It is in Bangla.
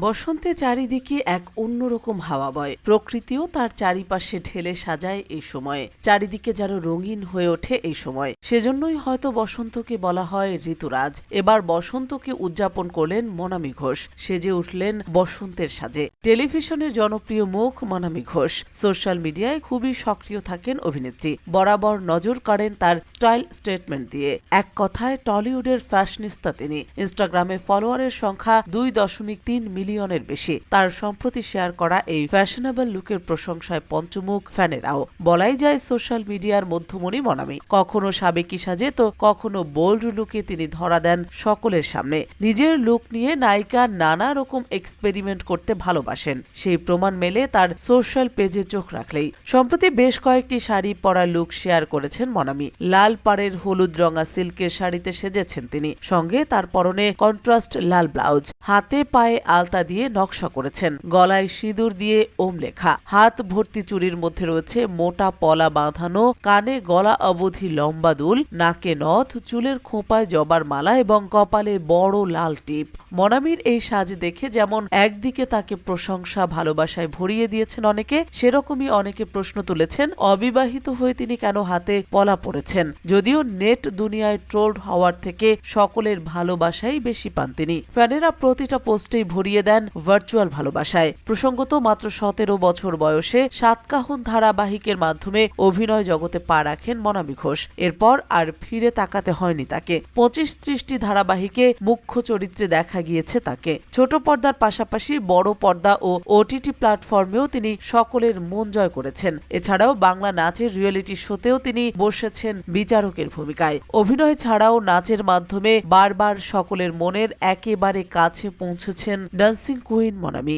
বসন্তে চারিদিকে এক অন্যরকম হাওয়া বয়। প্রকৃতিও তার চারিপাশে ঢেলে সাজায় এই সময়ে। চারিদিকে যেন রঙিন হয়ে ওঠে এই সময়। সেজন্যই হয়তো বসন্তকে বলা হয় ঋতুরাজ। এবার বসন্তকে উদযাপন করলেন মনামী ঘোষ। সেজে উঠলেন বসন্তের সাজে। টেলিভিশনের জনপ্রিয় মুখ মনামী ঘোষ। সোশ্যাল মিডিয়ায় খুবই সক্রিয় থাকেন অভিনেত্রী। বরাবর নজর কাড়েন তার স্টাইল স্টেটমেন্ট দিয়ে। এক কথায় টলিউডের ফ্যাশনিস্তা তিনি। ইনস্টাগ্রামে ফলোয়ারের সংখ্যা দুই দশমিক তিন মিলিয়নের বেশি। তার সম্প্রতি শেয়ার করা এই ফ্যাশনেবল লুকের প্রশংসায় পঞ্চমুখ ফ্যানেরাও। বলাই যায় সোশ্যাল মিডিয়ার মধ্যমণি মনামি। কখনো সাবেকি সাজে তো কখনো বোল্ড লুকে তিনি ধরা দেন সকলের সামনে। নিজের লুক নিয়ে নায়িকা নানা রকম এক্সপেরিমেন্ট করতে ভালোবাসেন। সেই প্রমাণ মেলে তার সোশ্যাল পেজে চোখ রাখলেই। সম্প্রতি বেশ কয়েকটি শাড়ি পরা লুক শেয়ার করেছেন মনামি। লাল পাড়ের হলুদ রঙা সিল্কের শাড়িতে সেজেছেন তিনি। সঙ্গে তার পরনে কন্ট্রাস্ট লাল ব্লাউজ। হাতে পায়ে আলতা দিয়ে নকশা করেছেন। গলায় সিঁদুর দিয়ে ওম লেখা। হাত ভর্তি চুরির মধ্যে রয়েছে মোটা পলা বাঁধানো, কানে গলা অবধি লম্বা দুল, নাকে নথ, চুলের খোঁপায় জবার মালা এবং কপালে বড় লাল টিপ। মনামির এই সাজ দেখে যেমন একদিকে তাকে প্রশংসা, ভালোবাসায় ভরিয়ে দিয়েছেন অনেকে, সেরকমই অনেকে প্রশ্ন তুলেছেন, অবিবাহিত হয়ে তিনি কেন হাতে পলা পড়েছেন যদিও নেট দুনিয়ায় ট্রোলড হওয়ার থেকে সকলের ভালোবাসাই বেশি পান তিনি। ফ্যানেরা প্রতিটা পোস্টেই ভরিয়ে দেন ভার্চুয়াল ভালোবাসায়। প্রসঙ্গত মাত্র সতেরো বছর বয়সে সাতকাহন ধারাবাহিকের মাধ্যমে অভিনয় জগতে পা রাখেন মনামি ঘোষ। এরপর আর ফিরে তাকাতে হয়নি তাকে। পঁচিশ ত্রিশটি ধারাবাহিকে মুখ্য চরিত্রে দেখা গিয়েছে তাকে। ছোট পর্দার পাশাপাশি বড় পর্দা ও ওটিটি প্ল্যাটফর্মেও তিনি সকলের মন জয় করেছেন। এছাড়াও বাংলা নাচের রিয়েলিটি শোতেও তিনি বসেছেন বিচারকের ভূমিকায়। অভিনয় ছাড়াও নাচের মাধ্যমে বারবার সকলের মনের একেবারে কাছে পৌঁছেছেন ডান্সিং কুইন মনামি